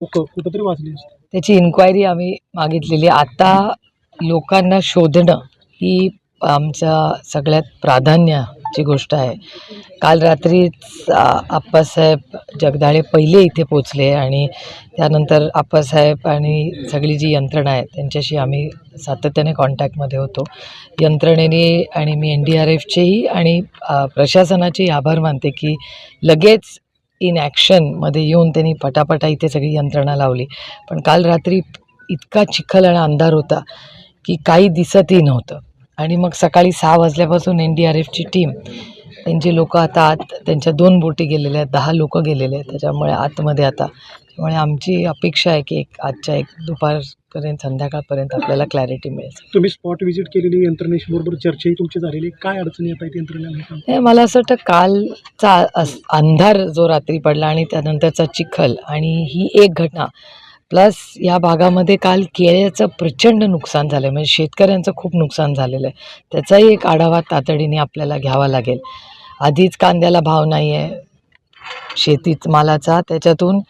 कुठंतरी वाचली त्याची इन्क्वायरी आम्ही मागितलेली. आता लोकांना शोधणं ही आमच्या सगळ्यात प्राधान्याची गोष्ट आहे. काल रात्रीच आप्पासाहेब जगदाळे पहिले इथे पोचले आणि त्यानंतर आप्पासाहेब आणि सगळी जी यंत्रणा आहे त्यांच्याशी आम्ही सातत्याने कॉन्टॅक्टमध्ये होतो. यंत्रणेने आणि मी एन डी आर एफचेही आणि प्रशासनाचेही आभार मानते की लगेच इन ॲक्शनमध्ये येऊन त्यांनी पटापटा इथे सगळी यंत्रणा लावली. पण काल रात्री इतका चिखल आणि अंधार होता की काही दिसतही नव्हतं. आणि मग सकाळी सहा वाजल्यापासून एन डी आर एफची टीम त्यांचे लोक आता आत त्यांच्या दोन बोटी गेलेल्या आहेत दहा लोक गेलेले आहेत त्याच्यामुळे आतमध्ये आता त्यामुळे आमची अपेक्षा आहे की एक आजच्या एक दुपारपर्यंत संध्याकाळपर्यंत आपल्याला क्लॅरिटी मिळेल. तुम्ही स्पॉट व्हिजिट केलेली यंत्रणेशी बरोबर चर्चाही तुमची झालेली आहे. काय अडचणी येत आहेत यंत्रणेला मला असं वाटतं कालचा अस- अंधार जो रात्री पडला आणि त्यानंतरचा चिखल आणि ही एक घटना प्लस या भागामध्ये काल केळ्याचं प्रचंड नुकसान झालं आहे म्हणजे शेतकऱ्यांचं खूप नुकसान झालेलं आहे. त्याचाही एक आढावा तातडीने आपल्याला घ्यावा लागेल. आधीच कांद्याला भाव नाही आहे शेतीत मालाचा त्याच्यातून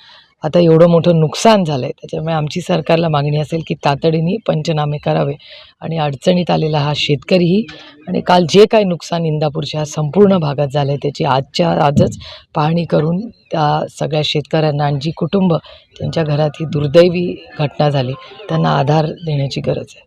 आता एवढं मोठं नुकसान झालं आहे त्याच्यामुळे आमची सरकारला मागणी असेल की तातडीने पंचनामे करावे. आणि अडचणीत आलेला हा शेतकरीही आणि काल जे काही नुकसान इंदापूरच्या संपूर्ण भागात झालं आहे त्याची आजच्या आजच पाहणी करून त्या सगळ्या शेतकऱ्यांना आणि जी कुटुंब त्यांच्या घरात ही दुर्दैवी घटना झाली त्यांना आधार देण्याची गरज आहे.